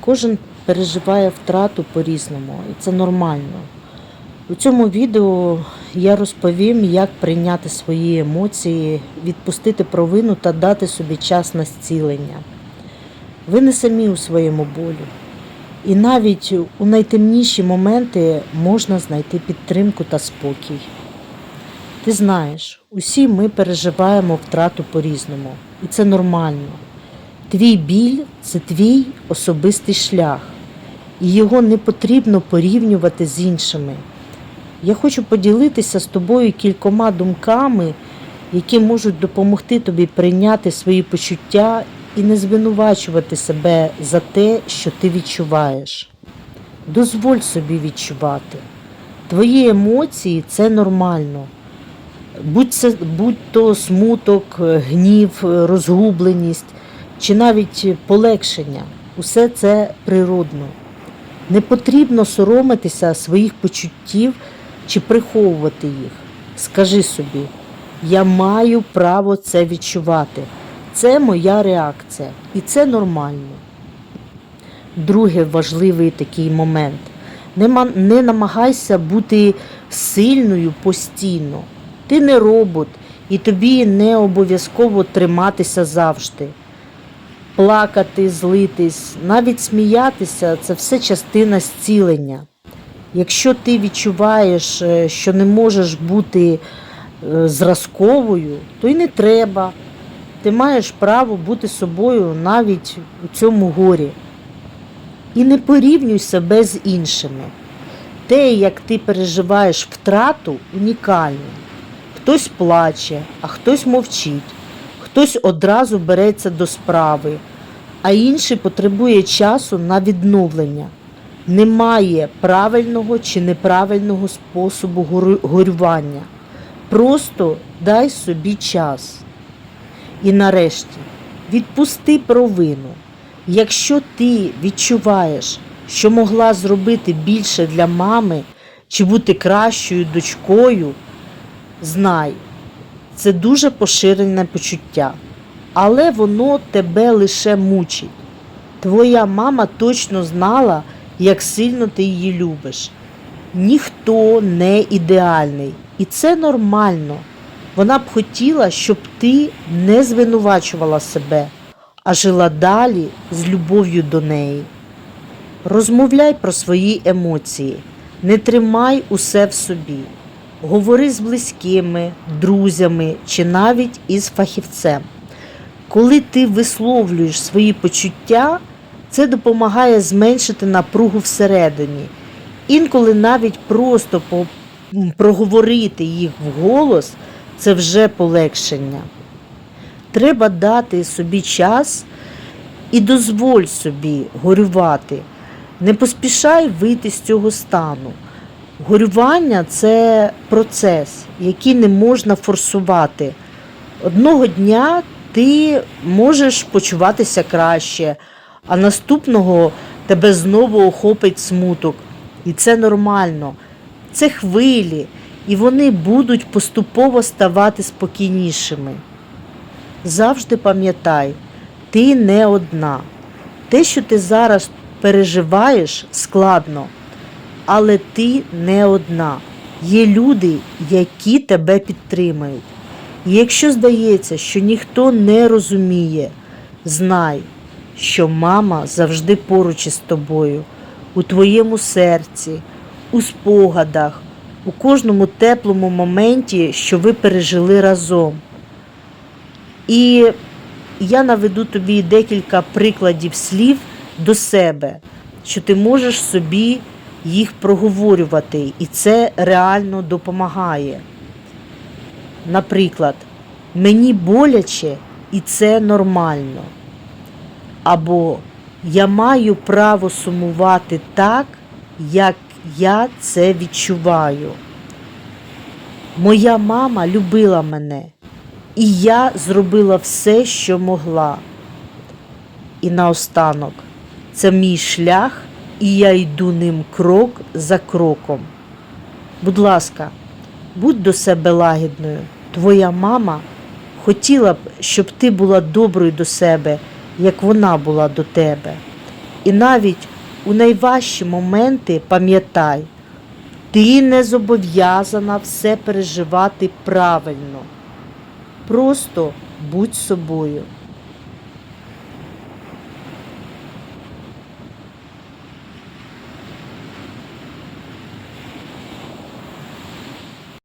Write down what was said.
Кожен переживає втрату по-різному, і це нормально. У цьому відео я розповім, як прийняти свої емоції, відпустити провину та дати собі час на зцілення. Ви не самі у своєму болю. І навіть у найтемніші моменти можна знайти підтримку та спокій. Ти знаєш, усі ми переживаємо втрату по-різному, і це нормально. Твій біль це твій особистий шлях, і його не потрібно порівнювати з іншими. Я хочу поділитися з тобою кількома думками, які можуть допомогти тобі прийняти свої почуття і не звинувачувати себе за те, що ти відчуваєш. Дозволь собі відчувати. Твої емоції це нормально. Будь, це, будь то смуток, гнів, розгубленість чи навіть полегшення. Усе це природно. Не потрібно соромитися своїх почуттів чи приховувати їх. Скажи собі, я маю право це відчувати. Це моя реакція, і це нормально. Другий важливий такий момент. Не, намагайся бути сильною постійно. Ти не робот, і тобі не обов'язково триматися завжди. Плакати, злитись, навіть сміятися це все частина зцілення. Якщо ти відчуваєш, е, що не можеш бути е, зразковою, то й не треба. Ти маєш право бути собою навіть у цьому горі. І не порівнюй себе з іншими. Те, як ти переживаєш втрату, унікальне. Хтось плаче, а хтось мовчить, хтось одразу береться до справи, а інший потребує часу на відновлення. Немає правильного чи неправильного способу горювання. Просто дай собі час. І нарешті відпусти провину. Якщо ти відчуваєш, що могла зробити більше для мами чи бути кращою дочкою, знай, це дуже поширене почуття, але воно тебе лише мучить. Твоя мама точно знала, як сильно ти її любиш. Ніхто не ідеальний, і це нормально. Вона б хотіла, щоб ти не звинувачувала себе, а жила далі з любов'ю до неї. Розмовляй про свої емоції, не тримай усе в собі. Говори з близькими, друзями чи навіть із фахівцем. Коли ти висловлюєш свої почуття, це допомагає зменшити напругу всередині. Інколи навіть просто проговорити їх вголос це вже полегшення. Треба дати собі час і дозволь собі горювати. Не поспішай вийти з цього стану. Горювання це процес, який не можна форсувати. Одного дня ти можеш почуватися краще, а наступного тебе знову охопить смуток. І це нормально. Це хвилі, і вони будуть поступово ставати спокійнішими. Завжди пам'ятай, ти не одна. Те, що ти зараз переживаєш, складно, але ти не одна. Є люди, які тебе підтримають. І якщо здається, що ніхто не розуміє, знай, що мама завжди поруч із тобою, у твоєму серці, у спогадах, у кожному теплому моменті, що ви пережили разом. І я наведу тобі декілька прикладів слів до себе, що ти можеш собі їх проговорювати, і це реально допомагає. Наприклад, мені боляче і це нормально. Або я маю право сумувати так, як я це відчуваю. Моя мама любила мене, і я зробила все, що могла. І наостанок, це мій шлях, і я йду ним крок за кроком. Будь ласка, будь до себе лагідною. Твоя мама хотіла б, щоб ти була доброю до себе, як вона була до тебе. І навіть у найважчі моменти пам'ятай, ти не зобов'язана все переживати правильно. Просто будь собою.